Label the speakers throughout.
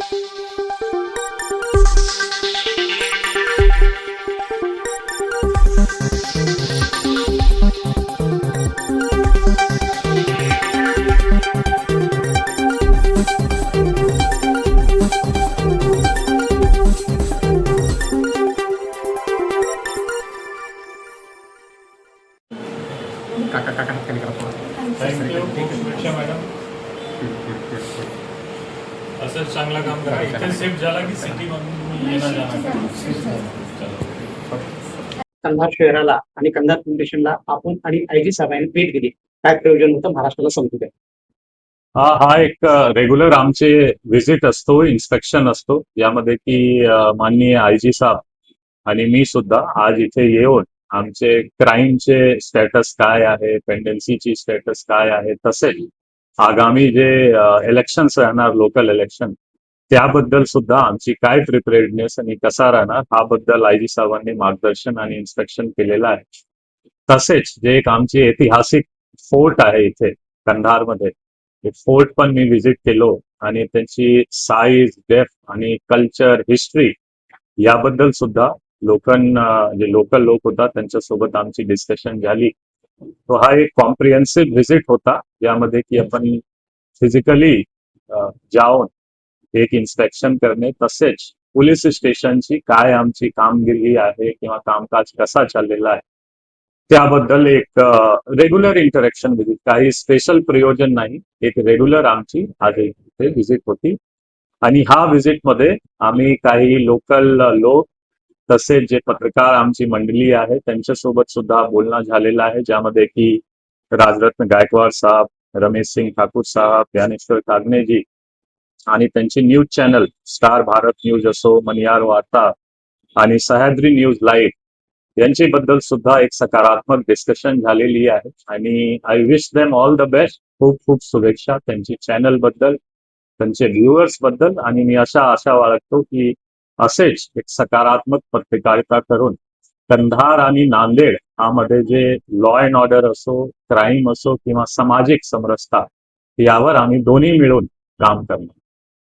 Speaker 1: thank you. चांगलं काम करा. इथे सेफ झाला की सिटी
Speaker 2: कंधार शहराला आणि कंधार स्टेशनला आपण आणि आय जी साहेबांनी भेट दिली. काय प्रयोजन होतं? महाराष्ट्राला समजू द्या.
Speaker 3: हा हा एक रेग्युलर आमचे व्हिजिट असतो इन्स्पेक्शन असतो. यामध्ये की माननीय आय जी साहेब आणि मी सुद्धा आज इथे येऊन आमचे क्राईमचे स्टेटस काय आहे पेंडन्सीची स्टेटस काय आहे तसेच आगामी जे इलेक्शन्स राहणार लोकल इलेक्शन त्याबद्दल सुद्धा आमची काय प्रिपेअर्डनेस आणि कसा राहणार हा बद्दल आय जी साहेबांनी मार्गदर्शन आणि इन्स्ट्रक्शन केलेलं आहे. तसेच जे एक आमची ऐतिहासिक फोर्ट आहे इथे कंधारमध्ये ते फोर्ट पण मी व्हिजिट केलो आणि त्यांची साईज डेफ आणि कल्चर हिस्ट्री याबद्दल सुद्धा लोकांना जे लोकल लोक होता त्यांच्यासोबत आमची डिस्कशन झाली. तो हा एक कॉम्प्रिहेन्सिव्ह व्हिजिट होता ज्यामध्ये की आपण फिजिकली जाऊन एक इन्स्पेक्शन करणे तसेच पोलीस स्टेशनची काय आमची कामगिरी आहे किंवा कामकाज कसा चाललेला आहे त्याबद्दल एक रेग्युलर इंटरॅक्शन व्हिजिट काही स्पेशल प्रयोजन नाही एक रेग्युलर आमची आज व्हिजिट होती. आणि हा व्हिजिटमध्ये आम्ही काही लोकल लोक तसेच जे पत्रकार आमची मंडळी आहे त्यांच्यासोबत सुद्धा बोलणं झालेलं आहे ज्यामध्ये की राजरत्न गायकवाड साहेब रमेश सिंग ठाकूर साहेब ज्ञानेश्वर कागणेजी आणि त्यांचे news channel star Bharat news असो मनियार वार्ता आणि सह्याद्री न्यूज लाईव्ह यांच्याबद्दल सुद्धा एक सकारात्मक डिस्कशन झालेली आहे. आणि I wish them all the best खूप खूप शुभेच्छा त्यांची चॅनलबद्दल त्यांचे व्ह्युअर्सबद्दल. आणि मी अशा आशा बाळगतो की असेच एक सकारात्मक पत्रकारिता करून कंधार आणि नांदेड यामध्ये जे लॉ अँड ऑर्डर असो क्राईम असो किंवा सामाजिक समरसता यावर आम्ही दोन्ही मिळून काम करणार.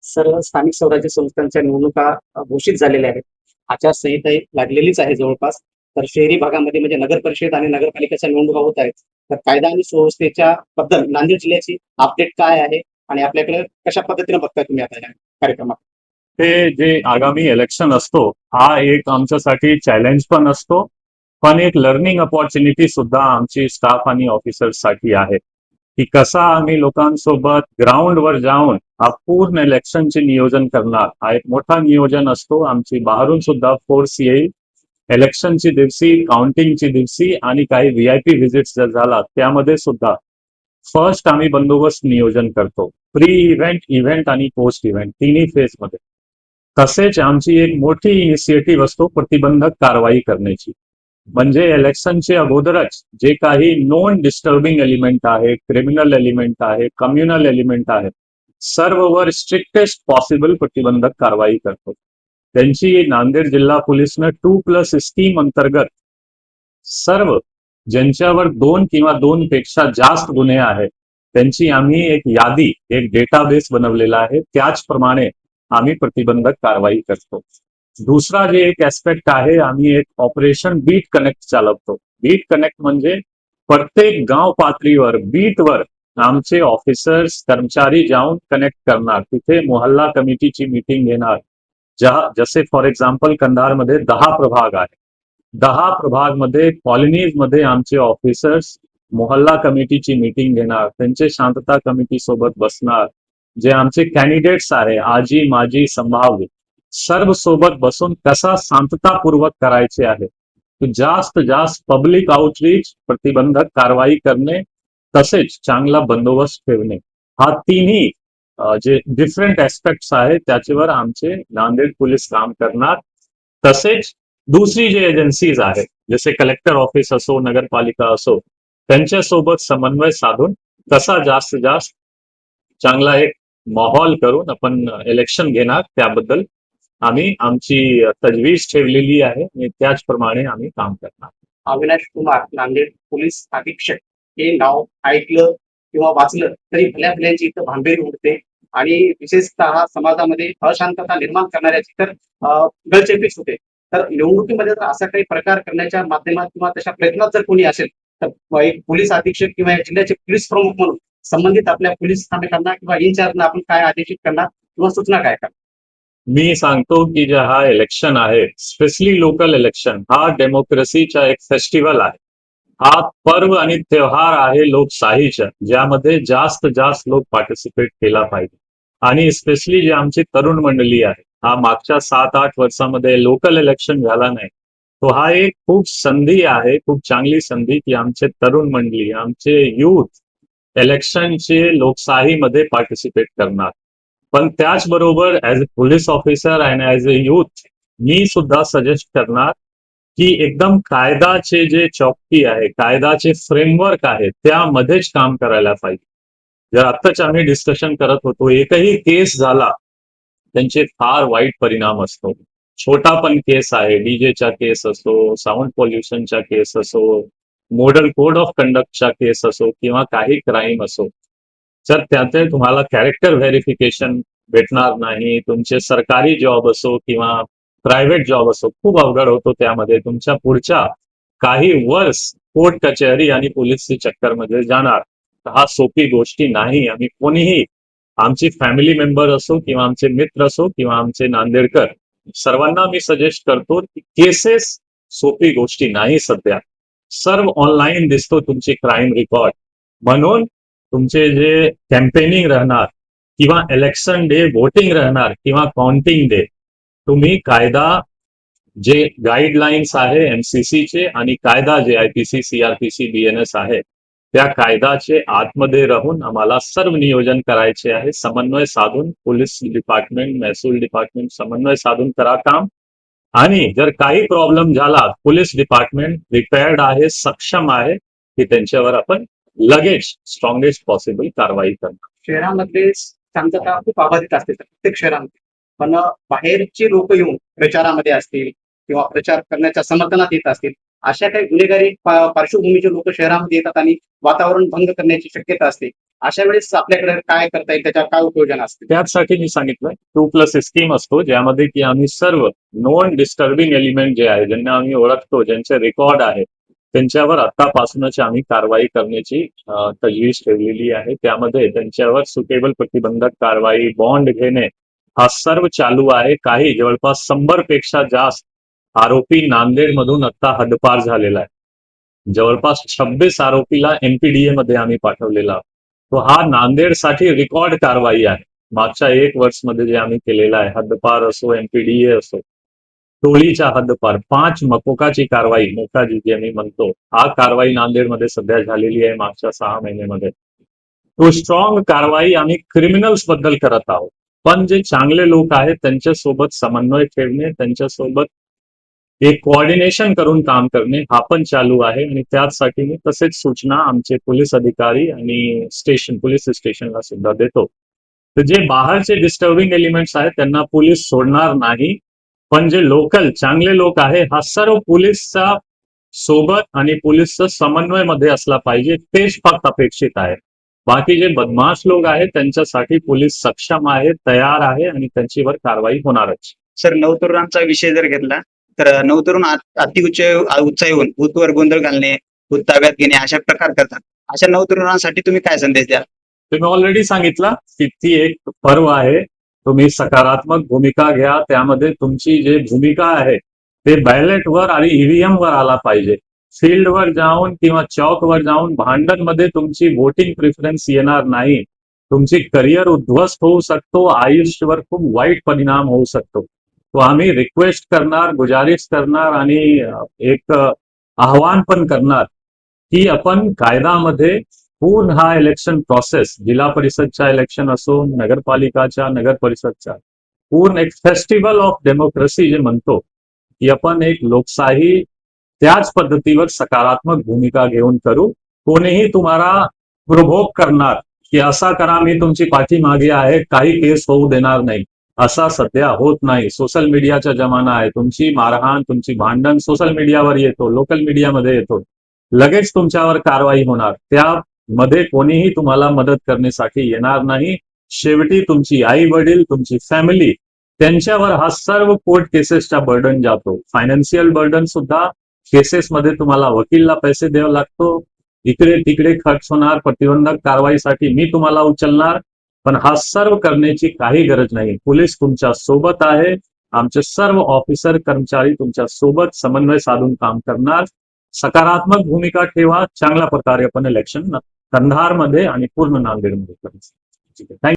Speaker 2: सर्व स्थानिक स्वराज्य संस्थांच्या निवडणुका घोषित झालेल्या आहेत. आचारसंहिता लागलेलीच आहे जवळपास. तर शहरी भागामध्ये म्हणजे नगर परिषद आणि नगरपालिकेच्या निवडणुका होत आहेत. तर कायदा आणि सुव्यवस्थेच्या बद्दल नांदेड जिल्ह्याची अपडेट काय आहे आणि आपल्याकडे कशा पद्धतीने बघताय तुम्ही आता या कार्यक्रमात?
Speaker 3: ते जे आगामी इलेक्शन असतो हा एक आमच्यासाठी चॅलेंज पण असतो. पण एक लर्निंग अपॉर्च्युनिटी सुद्धा आमची स्टाफ आणि ऑफिसर्ससाठी आहे. की कसा आम्ही लोकांसोबत ग्राउंडवर जाऊन हा पूर्ण इलेक्शनचे नियोजन करणार हा एक मोठा नियोजन असतो. आमची बाहेरून सुद्धा फोर्स येईल. इलेक्शनची दिवशी काउंटिंगची दिवशी आणि काही व्ही आय पी व्हिजिट जर झाला त्यामध्ये सुद्धा फर्स्ट आम्ही बंदोबस्त नियोजन करतो. प्री इव्हेंट इव्हेंट आणि पोस्ट इव्हेंट तिन्ही फेजमध्ये तसेच आमची एक मोठी इनिशिएटिव्ह असतो प्रतिबंधक कारवाई करण्याची. म्हणजे इलेक्शनच्या अगोदरच जे काही नॉन डिस्टर्बिंग एलिमेंट आहे क्रिमिनल एलिमेंट आहे कम्युनल एलिमेंट आहे, सर्ववर स्ट्रिक्टेस्ट पॉसिबल प्रतिबंधक कारवाई करतो. त्यांची नांदेड जिल्हा पोलीसनं टू प्लस स्कीम अंतर्गत सर्व ज्यांच्यावर दोन किंवा दोन पेक्षा जास्त गुन्हे आहेत, त्यांची आम्ही एक यादी, एक डेटाबेस बनवलेला आहे. त्याचप्रमाणे आम्ही प्रतिबंधक कारवाई करतो. दुसरा जे एक ऍस्पेक्ट आहे आम्ही एक ऑपरेशन बीट कनेक्ट चालवतो. बीट कनेक्ट म्हणजे प्रत्येक गाव पातळीवर बीटवर आमचे ऑफिसर्स कर्मचारी जाऊन कनेक्ट करणार. तिथे मोहल्ला कमिटीची मीटिंग घेणार. ज्या जसे फॉर एक्झाम्पल कंधारमध्ये दहा प्रभाग आहे दहा प्रभागमध्ये कॉलनीजमध्ये आमचे ऑफिसर्स मोहल्ला कमिटीची मीटिंग घेणार. त्यांचे शांतता कमिटी सोबत बसणार. जे आमचे कॅन्डिडेट्स आहे आजी, माजी संभाव्य सर्व सोबत बसून कसा शांततापूर्वक करायचे आहे? जास्त जास्त पब्लिक आउटरीच प्रतिबंधक कारवाई करणे, तसेच चांगला बंदोबस्त ठेवणे. हा तिन्ही जे डिफरंट ऍस्पेक्ट्स आहेत, त्याच्यावर आमचे नांदेड पोलीस काम करणार. तसेच दुसरी जे एजन्सीज आहेत, जसे कलेक्टर ऑफ़िस असो, नगरपालिका असो समन्वय साधून कसा जास्त जास्त चांगला एक माहोल करून आपण इलेक्शन घेणार त्याबद्दल आम्ही आमची तजवीज ठेवलेली आहे आणि त्याचप्रमाणे आम्ही काम करणार.
Speaker 2: अविनाश कुमार नांदेड पोलीस अधीक्षक हे नाव ऐकलं किंवा वाचलं तरी भल्या भल्याची इथं भांबेरी उडते आणि विशेषतः समाजामध्ये अशांतता निर्माण करणाऱ्याची तर गळचेपीच होते. तर निवडणुकीमध्ये जर असा काही प्रकार करण्याच्या माध्यमात किंवा तशा प्रयत्नात जर कोणी असेल तर एक पोलीस अधीक्षक किंवा या जिल्ह्याचे पोलीस प्रमुख म्हणून संबंधित आपल्या पोलीस स्थानकांना किंवा इन्चार्जना आपण काय आदेशित करणार किंवा सूचना काय करणार?
Speaker 3: मी सांगतो की जे हा इलेक्शन आहे स्पेशली लोकल इलेक्शन हा डेमोक्रेसीचा एक फेस्टिवल आहे. हा पर्व आणि त्योहार आहे लोकशाहीचा ज्यामध्ये जास्त जास्त लोक पार्टिसिपेट केला पाहिजे. आणि स्पेशली जी आमची तरुण मंडळी आहे हा मागच्या सात आठ वर्षामध्ये लोकल इलेक्शन झाला नाही. तो हा एक खूप संधी आहे खूप चांगली संधी की आमचे तरुण मंडळी आमचे युथ इलेक्शनचे लोकशाहीमध्ये पार्टिसिपेट करणार. पण त्याचबरोबर as a police officer and as a youth मी सुद्धा सजेस्ट करणार की एकदम कायदाचे जे चौकी आहे कायदाचे फ्रेमवर्क आहे त्यामध्येच काम करायला पाहिजे. जर आत्ताच आम्ही डिस्कशन करत होतो एकही केस झाला त्यांचे फार वाईट परिणाम असतो. छोटा पण केस आहे डीजेचा केस असो साऊंड पॉल्युशनचा केस असो मॉडल कोड ऑफ कंडक्टचा केस असो किंवा काही क्राईम असो तर त्याचे तुम्हाला कॅरेक्टर व्हेरिफिकेशन भेटणार नाही. तुमचे सरकारी जॉब असो किंवा प्रायव्हेट जॉब असो खूप अवघड होतो त्यामध्ये. तुमच्या पुढच्या काही वर्ष कोर्ट कचेरी आणि पोलीसची चक्करमध्ये जाणार. तर हा सोपी गोष्टी नाही. आम्ही कोणीही आमची फॅमिली मेंबर असो किंवा आमचे मित्र असो किंवा आमचे नांदेडकर सर्वांना मी सजेस्ट करतो की केसेस सोपी गोष्टी नाही सध्या. सर्व ऑनलाईन दिसतो तुमची क्राईम रेकॉर्ड म्हणून तुमचे जे कॅम्पेनिंग राहणार किंवा इलेक्शन डे वोटिंग राहणार किंवा काउंटिंग डे तुम्ही कायदा जे गाईडलाईन्स आहे एमसीसीचे आणि कायदा जे आयपीसी सीआरपीसी बीएनएस आहे त्या कायदाचे आतमध्ये राहून आम्हाला सर्व नियोजन करायचे आहे. समन्वय साधून पोलीस डिपार्टमेंट महसूल डिपार्टमेंट समन्वय साधून करा काम. आणि जर काही प्रॉब्लेम झाला पोलीस डिपार्टमेंट रिपेअर्ड आहे सक्षम आहे की त्यांच्यावर आपण लगेच स्ट्रॉंगेस्ट पॉसिबल कारवाई करणार.
Speaker 2: शहरामध्ये शांतता खूप अबाधित असते प्रत्येक शहरामध्ये. पण बाहेरची लोक येऊन प्रचारामध्ये असतील किंवा प्रचार करण्याच्या समर्थनात येत असतील अशा काही गुन्हेगारी पार्श्वभूमीचे लोक शहरामध्ये येतात आणि वातावरण भंग करण्याची शक्यता असते. अशा वेळेस आपल्याकडे काय करता येईल? त्याच्यावर काय उपयोजन असते
Speaker 3: त्याचसाठी मी सांगितलं टू प्लस स्कीम असतो ज्यामध्ये की आम्ही सर्व नॉन डिस्टर्बिंग एलिमेंट जे आहे ज्यांना आम्ही ओळखतो ज्यांचे रेकॉर्ड आहे त्यांच्यावर आतापासूनच आम्ही कारवाई करण्याची तजवीज ठेवलेली आहे. त्यामध्ये त्यांच्यावर सुटेबल प्रतिबंधक कारवाई बॉन्ड घेणे हा सर्व चालू आहे. काही जवळपास शंभरपेक्षा जास्त आरोपी नांदेडमधून आता हद्दपार झालेला आहे. जवळपास छब्बीस आरोपीला एनपीडीए मध्ये आम्ही पाठवलेला आहोत. तो हा नांदेडसाठी रेकॉर्ड कारवाई आहे. मागच्या एक वर्षमध्ये जे आम्ही केलेला आहे हद्दपार असो एमपीडीए असो टोळीच्या हद्दपार पाच मकोकाची कारवाई मोकाजी जी आम्ही म्हणतो हा कारवाई नांदेडमध्ये सध्या झालेली आहे मागच्या सहा महिन्यामध्ये. तो स्ट्रॉंग कारवाई आम्ही क्रिमिनल्सबद्दल करत आहोत. पण जे चांगले लोक आहेत त्यांच्यासोबत समन्वय ठेवणे त्यांच्यासोबत एक कोऑर्डिनेशन करून काम करणे हा पण चालू आहे आणि त्याचसाठी मी तसेच सूचना आमचे पोलीस अधिकारी आणि स्टेशन पोलीस स्टेशनला सुद्धा देतो. तर जे बाहेरचे डिस्टर्बिंग एलिमेंट्स आहेत त्यांना पोलीस सोडणार नाही. पण जे लोकल चांगले लोक आहे हा सर्व पोलीसचा सोबत आणि पोलीसचा समन्वयमध्ये असला पाहिजे तेच फक्त अपेक्षित आहे. बाकी जे बदमाश लोक आहेत त्यांच्यासाठी पोलीस सक्षम आहे तयार आहे आणि त्यांच्यावर कारवाई होणारच.
Speaker 4: सर नवतरुणांचा विषय जर घेतला तर नवतरुण अति अतिउच्च उच्च येऊन भूतवर गोंधळ घालणे भूत ताब्यात घेणे अशा प्रकार करतात. अशा नवतरुणांसाठी तुम्ही काय संदेश द्याल?
Speaker 3: तुम्ही ऑलरेडी सांगितलं की ती एक पर्व आहे. तुम्ही सकारात्मक भूमिका घ्या. त्यामध्ये तुमची जे भूमिका आहे ते बॅलेटवर आणि ईव्हीएम वर आला पाहिजे. फील्डवर जाऊन किंवा चौकवर जाऊन भांडणमध्ये तुमची वोटिंग प्रिफरन्स येणार नाही. तुमची करिअर उद्ध्वस्त होऊ शकतो. आयुष्यवर खूप वाईट परिणाम होऊ शकतो. तो आम्ही रिक्वेस्ट करणार गुजारिश करणार आणि एक आव्हान पण करणार की आपण कायद्यामध्ये पूर्ण हा इलेक्शन प्रोसेस जिल्हा परिषदचा इलेक्शन असो नगरपालिकाच्या नगर परिषदच्या पूर्ण एक फेस्टिवल ऑफ डेमोक्रेसी जे म्हणतो की आपण एक लोकशाही त्याच पद्धतीवर सकारात्मक भूमिका घेऊन करू. कोणीही तुम्हाला प्रभोग करणार की असा करा मी तुमची पाठीमागे आहे काही केस होऊ देणार नाही. असा सध्या होत नाही. सोशल मीडियाचा जमाना आहे. तुमची मारहाण तुमची भांडण सोशल मीडियावर येतो लोकल मीडियामध्ये येतो. लगेच तुमच्यावर कारवाई होणार. त्यामध्ये कोणीही तुम्हाला मदत करण्यासाठी येणार नाही. शेवटी तुमची आई वडील तुमची फॅमिली त्यांच्यावर हा सर्व कोर्ट केसेसचा बर्डन जातो. फायनान्शियल बर्डन सुद्धा केसेसमध्ये तुम्हाला वकीलला पैसे द्यावा लागतो. इकडे तिकडे खर्च होणार. प्रतिबंधक कारवाईसाठी मी तुम्हाला उचलणार. पण हा सर्व करण्याची काही गरज नाही. पोलीस तुमच्यासोबत आहे. आमचे सर्व ऑफिसर कर्मचारी तुमच्यासोबत समन्वय साधून काम करणार. सकारात्मक भूमिका ठेवा. चांगल्या प्रकारे आपण इलेक्शन कंधारमध्ये आणि पूर्ण नांदेडमध्ये करायचं ठीक आहे. थँक्यू